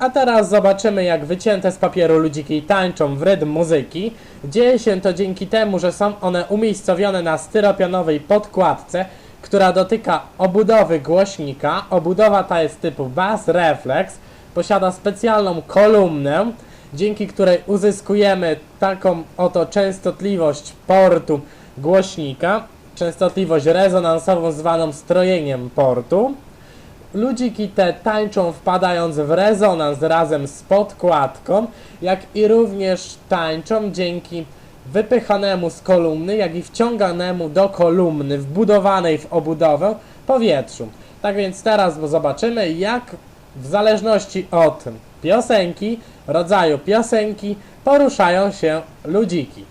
A teraz zobaczymy, jak wycięte z papieru ludziki tańczą w rytm muzyki. Dzieje się to dzięki temu, że są one umiejscowione na styropianowej podkładce, która dotyka obudowy głośnika. Obudowa ta jest typu Bass Reflex, posiada specjalną kolumnę, dzięki której uzyskujemy taką oto częstotliwość portu głośnika, częstotliwość rezonansową zwaną strojeniem portu. Ludziki te tańczą wpadając w rezonans razem z podkładką, jak i również tańczą dzięki wypychanemu z kolumny, jak i wciąganemu do kolumny wbudowanej w obudowę powietrzu. Tak więc teraz zobaczymy, jak w zależności od piosenki, rodzaju piosenki, poruszają się ludziki.